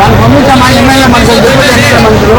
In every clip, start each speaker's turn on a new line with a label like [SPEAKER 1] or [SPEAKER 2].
[SPEAKER 1] వాళ్ళు పంపించా మా ఎమ్మెల్యే మనుషులు డిప్యూటీ మనుషులు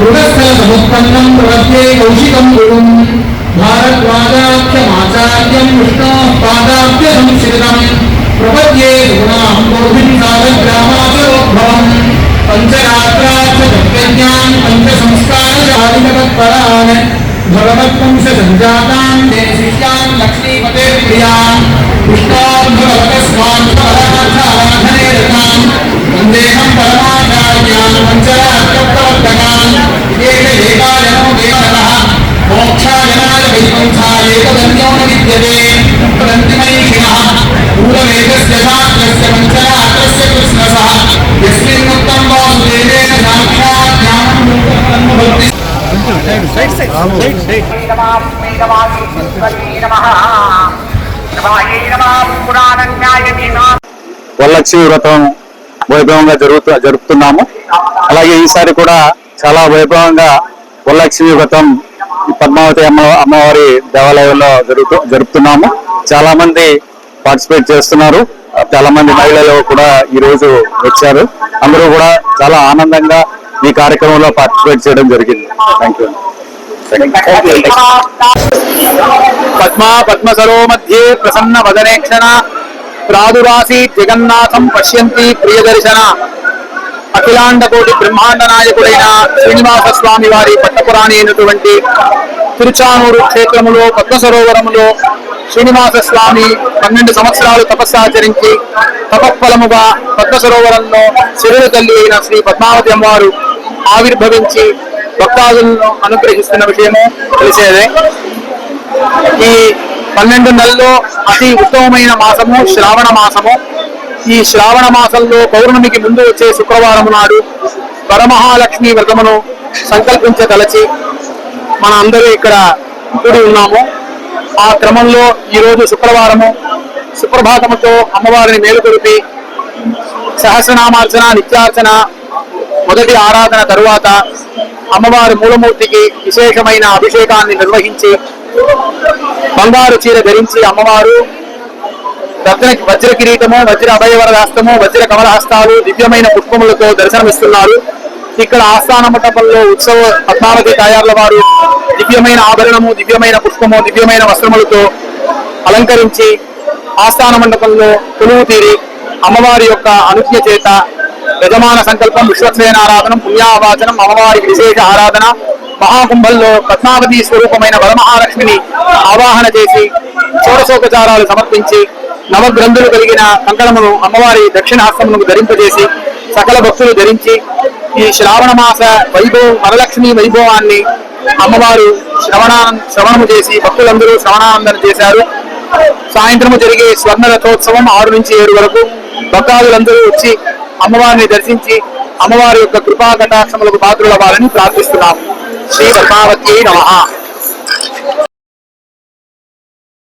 [SPEAKER 2] मृगस्थलसमुत्पन्नं प्रपद्ये कौशिकं गुरुं भारद्वाजाख्यमाचार्यं विष्णोः प्रपद्ये गुणां बोधिं सागग्रामाचरोद्भवम् पञ्चरात्राच्च तत्त्वज्ञान् पञ्चसंस्कारजादितत्परान् भगवत्पुंससञ्जातान् लक्ष्मीपते प्रियान् पुष्टाद्भगवतस्वान्त्वपरार्थाराधने रतान् वन्देहं परमाचार्यान् पञ्चरात्रप्रवर्तकान् మోక్షాయనాయ విద్యతే శాస్త్రస్య పంచరాత్రస్య వాసుదేవేన జ్ఞానం భక్తి
[SPEAKER 1] వరలక్ష్మి వ్రతం వైభవంగా జరుగుతూ జరుపుతున్నాము. అలాగే ఈసారి కూడా చాలా వైభవంగా వరలక్ష్మి వ్రతం పద్మావతి అమ్మ అమ్మవారి దేవాలయంలో జరుగుతూ జరుపుతున్నాము. చాలా మంది పార్టిసిపేట్ చేస్తున్నారు. చాలా మంది మహిళలు కూడా ఈ రోజు వచ్చారు. అందరూ కూడా చాలా ఆనందంగా ఈ కార్యక్రమంలో పార్టిసిపేట్ చేయడం జరిగింది. థ్యాంక్ యూ పద్మా పద్మసరో మధ్యే ప్రసన్న వదనేక్షణ. ప్రాదురాసి జగన్నాథం పశ్యంతి ప్రియదర్శన. అఖిలాండ కోటి బ్రహ్మాండ నాయకుడైన శ్రీనివాస స్వామి వారి పట్టపురాణి అయినటువంటి తిరుచానూరు క్షేత్రములో పద్మ సరోవరములో శ్రీనివాస స్వామి పన్నెండు సంవత్సరాలు తపస్సు ఆచరించి తపఫలముగా పద్మ సరోవరంలో శరీర తల్లి అయిన శ్రీ పద్మావతి అమ్మవారు ఆవిర్భవించి భక్తాదులను అనుగ్రహిస్తున్న విషయము తెలిసేదే. ఈ పన్నెండు నెలల్లో అతి ఉత్తమమైన మాసము శ్రావణ మాసము. ఈ శ్రావణ మాసంలో పౌర్ణమికి ముందు వచ్చే శుక్రవారం నాడు వరమహాలక్ష్మి వ్రతమును సంకల్పించదలచి మన అందరూ ఇక్కడ కూడి ఉన్నాము. ఆ క్రమంలో ఈరోజు శుక్రవారము సుప్రభాతముతో అమ్మవారిని మేలుకొలిపి సహస్రనామార్చన నిత్యార్చన మొదటి ఆరాధన తరువాత అమ్మవారి మూలమూర్తికి విశేషమైన అభిషేకాన్ని నిర్వహించి బంగారు చీర ధరించి అమ్మవారు రత్న వజ్ర కిరీటము వజ్ర అభయవర హస్తము వజ్ర కమల హస్తాలు దివ్యమైన పుష్పములతో దర్శనమిస్తున్నారు. ఇక్కడ ఆస్థాన మండపంలో ఉత్సవ పద్మావతి తయారుల వారు దివ్యమైన ఆభరణము దివ్యమైన పుష్పము దివ్యమైన వస్త్రములతో అలంకరించి ఆస్థాన మండపంలో కొలువు తీరి అమ్మవారి యొక్క అనుజ్ఞ చేత యజమాన సంకల్పం విశ్వక్సేన ఆరాధన పుణ్యావాచనం అమ్మవారికి విశేష ఆరాధన మహాకుంభంలో పద్మావతి స్వరూపమైన వరమహాలక్ష్మిని ఆవాహన చేసి షోడశోపచారాలు సమర్పించి నవగ్రంథులు కలిగిన కంకణమును అమ్మవారి దక్షిణ హస్తమును ధరింపజేసి సకల భక్తులు ధరించి ఈ శ్రావణ మాస వైభవం వరలక్ష్మి వైభవాన్ని అమ్మవారు శ్రవణ శ్రవణము చేసి భక్తులందరూ శ్రవణానందన చేశారు. సాయంత్రము జరిగే స్వర్ణ రథోత్సవం ఆరు నుంచి ఏడు వరకు భక్తాదులందరూ వచ్చి అమ్మవారిని దర్శించి అమ్మవారి యొక్క కృపా కటాక్షములకు పాత్రులవ్వాలని ప్రార్థిస్తున్నాం శ్రీ పద్మావతి నమః.